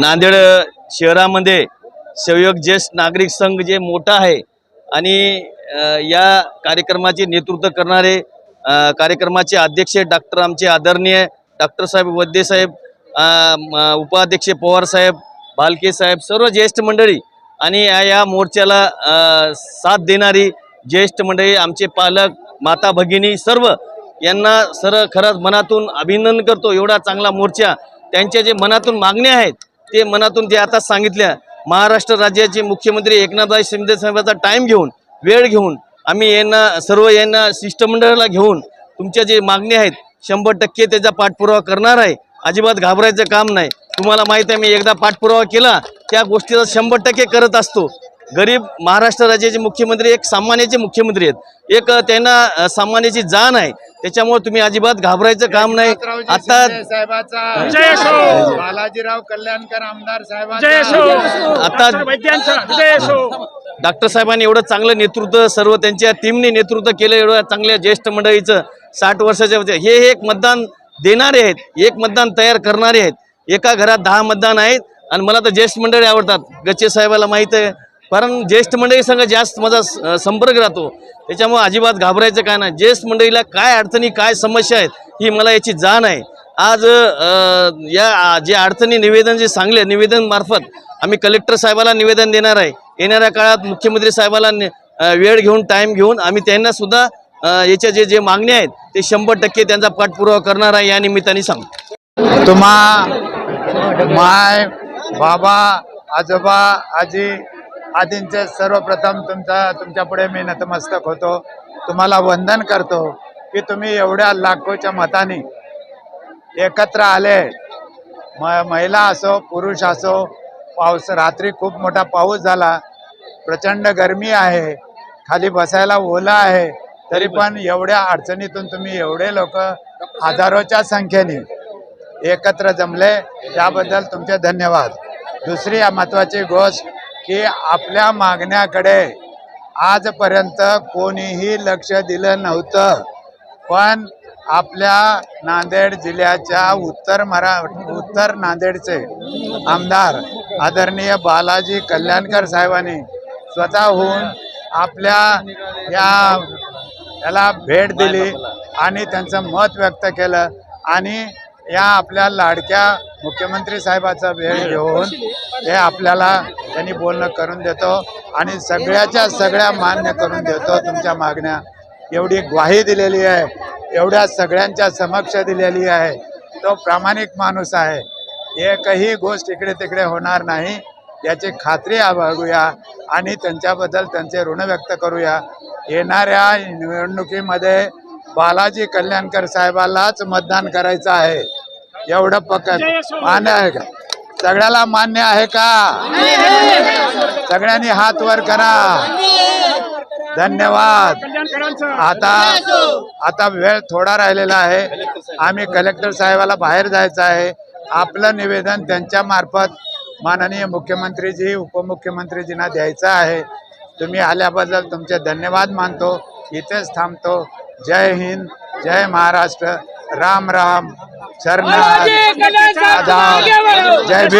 नांदेड शहरामध्ये संयोग ज्येष्ठ नागरिक संघ जे मोठा आहे आणि या कार्यक्रमाचे नेतृत्व करणारे कार्यक्रमाचे अध्यक्ष डॉक्टर आमचे आदरणीय डॉक्टर साहेब वद्दे साहेब म- उपाध्यक्ष पवार साहेब भालके साहेब सर्व ज्येष्ठ मंडळी आणि या या मोर्चाला साथ देणारी ज्येष्ठ मंडळी आमचे पालक माता भगिनी सर्व यांना सर खरंच मनातून अभिनंदन करतो. एवढा चांगला मोर्चा त्यांच्या जे मनातून मागण्या आहेत ते मनातून ते आता सांगितल्या महाराष्ट्र राज्याचे मुख्यमंत्री एकनाथराव शिंदे साहेबाचा टाईम घेऊन वेळ घेऊन आम्ही यांना सर्व यांना शिष्टमंडळाला घेऊन तुमच्या जे मागणी आहेत शंभर टक्के त्याचा पाठपुरावा करणार आहे. अजिबात घाबरायचं काम नाही. तुम्हाला माहीत आहे मी एकदा पाठपुरावा केला त्या गोष्टीचा शंभर टक्के करत असतो. गरीब महाराष्ट्र राज्याचे मुख्यमंत्री एक सामान्याचे मुख्यमंत्री आहेत. एक त्यांना सामान्याची जाण आहे. त्याच्यामुळे तुम्ही अजिबात घाबरायचं काम नाही. आता साहेबाचा. बालाजीराव कल्याणकर आमदार असो डॉक्टर साहेबांनी एवढं चांगलं नेतृत्व सर्व त्यांच्या टीमने नेतृत्व केलं एवढं चांगल्या ज्येष्ठ मंडळीचं साठ वर्षाच्या. हे एक मतदान देणारे आहेत. एक मतदान तयार करणारे आहेत. एका घरात दहा मतदान आहेत. आणि मला तर ज्येष्ठ मंडळी आवडतात. गच्चे साहेबाला माहीत आहे. कारण ज्येष्ठ मंडळी संघ जास्त माझा संपर्क राहतो. त्याच्यामुळे अजिबात घाबरायचं काय नाही. ज्येष्ठ मंडळीला काय अडचणी काय समस्या आहेत ही मला याची जाण आहे. आज या जे अडचणी निवेदन जे सांगले निवेदन मार्फत आम्ही कलेक्टर साहेबाला निवेदन देणार आहे. येणाऱ्या काळात मुख्यमंत्री साहेबाला वेळ घेऊन टाईम घेऊन आम्ही त्यांना सुद्धा याच्या जे जे मागण्या आहेत ते शंभर टक्के त्यांचा पाठपुरावा करणार आहे या निमित्ताने सांग तुम्हा माय बाबा आजोबा आजी आदींचे सर्वप्रथम तुमचा तुमच्यापुढे मी नतमस्तक होतो. तुम्हाला वंदन करतो की तुम्ही एवढ्या लाखोच्या मताने एकत्र आले. म महिला असो पुरुष असो पाऊस रात्री खूप मोठा पाऊस झाला. प्रचंड गरमी आहे. खाली बसायला ओला आहे. तरी पण एवढ्या अडचणीतून तुम्ही एवढे लोक हजारोच्या संख्येने एकत्र जमले. त्याबद्दल तुमचे धन्यवाद. दुसरी महत्वाची गोष्ट की आपल्या मागण्याकडे आजपर्यंत कोणीही लक्ष दिलं नव्हतं. पण आपल्या नांदेड जिल्ह्याच्या उत्तर मरा उत्तर नांदेडचे आमदार आदरणीय बालाजी कल्याणकर साहेबांनी स्वतःहून आपल्या या याला भेट दिली आणि त्यांचं मत व्यक्त केलं आणि या आपल्या लाडक्या मुख्यमंत्री साहेबाचा वेळ घेऊन हे आपल्याला त्यांनी बोलणं करून देतो आणि सगळ्याच्या सगळ्या मान्य करून देतो तुमच्या मागण्या. एवढी ग्वाही दिलेली आहे एवढ्या सगळ्यांच्या समक्ष दिलेली आहे. तो प्रामाणिक माणूस आहे. एकही गोष्ट इकडे तिकडे होणार नाही. याची खात्री बाळगूया आणि त्यांच्याबद्दल त्यांचे ऋण व्यक्त करूया. येणाऱ्या निवडणुकीमध्ये बालाजी कल्याणकर साहेबालाच मतदान करायचं आहे. एवढं पक्क मान्य आहे का? सगळ्याला मान्य आहे का? सगळ्यांनी हात वर करा. धन्यवाद. आता आता वेळ थोडा राहिलेला आहे. आम्ही कलेक्टर साहेबाला बाहेर जायचं आहे. आपलं निवेदन त्यांच्या मार्फत माननीय मुख्यमंत्रीजी उपमुख्यमंत्रीजींना द्यायचं आहे. तुम्ही आल्याबद्दल तुमचे धन्यवाद मानतो. इथेच थांबतो. जय हिंद जय महाराष्ट्र. राम राम. आदाब जय भीम।